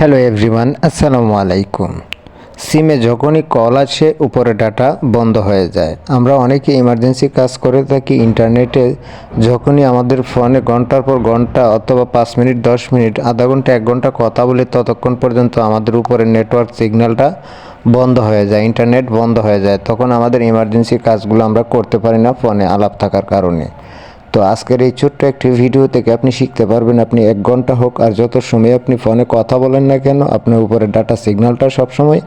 Hello everyone আসসালামু আলাইকুম সিমে যখনই কল আসে, উপরে ডাটা বন্ধ হয়ে যায়। আমরা অনেকে ইমার্জেন্সি কাজ করে থাকি ইন্টারনেটে যখনই আমাদের ফোনে ঘণ্টার পর ঘণ্টা অথবা পাঁচ মিনিট, দশ মিনিট, আধা ঘণ্টা, এক ঘণ্টা কথা বলি, ততক্ষণ পর্যন্ত আমাদের উপরে নেটওয়ার্ক সিগন্যালটা বন্ধ হয়ে যায় ইন্টারনেট বন্ধ হয়ে যায়। তখন আমাদের ইমার্জেন্সি কাজগুলো আমরা করতে পারি না ফোনে আলাপ থাকার কারণে। তো আজকের এই ছোট্ট একটি ভিডিও থেকে আপনি শিখতে পারবেন আপনি এক ঘণ্টা হোক আর যত সময় আপনি ফোনে কথা বলেন না কেন, আপনার উপরে ডাটা সিগন্যালটা সবসময়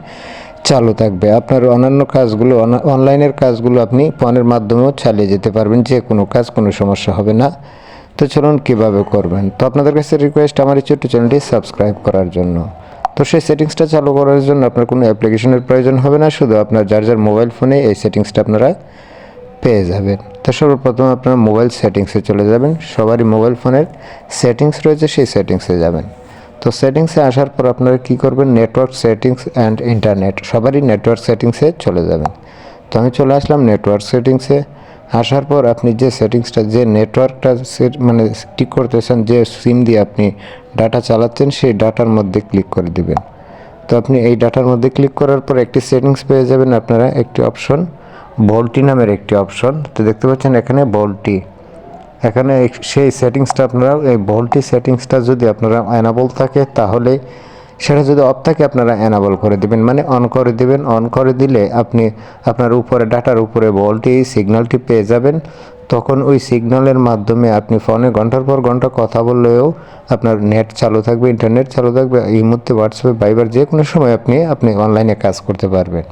চালু থাকবে। আপনার অন্যান্য কাজগুলো, অন- অনলাইনের কাজগুলো আপনি ফোনের মাধ্যমেও চালিয়ে যেতে পারবেন, যে কোনো কাজ, কোনো সমস্যা হবে না। তো চলুন কীভাবে করবেন? তো আপনাদের কাছে রিকোয়েস্ট আমার এই ছোট্ট চ্যানেলটি সাবস্ক্রাইব করার জন্য। তো সেই সেটিংসটা চালু করার জন্য আপনার কোনো অ্যাপ্লিকেশনের প্রয়োজন হবে না, শুধু আপনার যার যার মোবাইল ফোনে এই সেটিংসটা আপনারা পেয়ে যাবেন। তো সর্বপ্রথম আপনার মোবাইল সেটিংসে চলে যাবেন। সবারই মোবাইল ফোনের সেটিংস রয়েছে, সেই সেটিংসে যাবেন। তো সেটিংসে আসার পর আপনারা কী করবেন? নেটওয়ার্ক সেটিংস অ্যান্ড ইন্টারনেট, সবারই নেটওয়ার্ক সেটিংসে চলে যাবেন। তো আমি চলে আসলাম নেটওয়ার্ক সেটিংসে। আসার পর আপনি যে সেটিংসটা, যে নেটওয়ার্কটা সেট মানে ঠিক করতেছেন, যে সিম দিয়ে আপনি ডাটা চালাচ্ছেন, সেই ডাটার মধ্যে ক্লিক করে দিবেন। তো আপনি এই ডাটার মধ্যে ক্লিক করার পর একটি সেটিংস পেয়ে যাবেন আপনারা, একটি অপশন ভোল্টি নামের একটি অপশন। তো দেখতে পাচ্ছেন এখানে ভোল্টি এখানে সেই সেটিংসটা আপনারা এই ভোল্টি সেটিংসটা যদি আপনারা অ্যানাবল থাকে, তাহলে সেটা যদি অফ থাকে, আপনারা অ্যানাবল করে দিবেন। মানে অন করে দেবেন। অন করে দিলে আপনি আপনার উপরে, ডাটার উপরে ভোল্টি সিগন্যালটি পেয়ে যাবেন। তখন ওই সিগন্যালের মাধ্যমে আপনি ফোনে ঘণ্টার পর ঘণ্টা কথা বললেও আপনার নেট চালু থাকবে ইন্টারনেট চালু থাকবে। এই মুহূর্তে হোয়াটসঅ্যাপে বাইবার যে কোনো সময় আপনি আপনি অনলাইনে কাজ করতে পারবেন।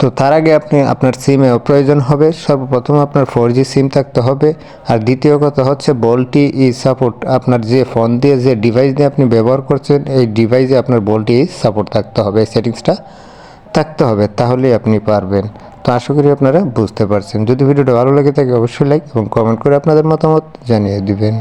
তো তার আগে আপনি আপনার সিমে প্রয়োজন হবে। সর্বপ্রথম আপনার ফোর জি সিম থাকতে হবে। আর দ্বিতীয় কথা হচ্ছে বলটি ই সাপোর্ট আপনার যে ফোন দিয়ে, যে ডিভাইস দিয়ে আপনি ব্যবহার করছেন, এই ডিভাইসে আপনার বলটি সাপোর্ট থাকতে হবে এই সেটিংসটা থাকতে হবে, তাহলেই আপনি পারবেন। তো আশা করি আপনারা বুঝতে পারছেন। যদি ভিডিওটা ভালো লাগে থাকে, অবশ্যই লাইক এবং কমেন্ট করে আপনাদের মতামত জানিয়ে দিবেন।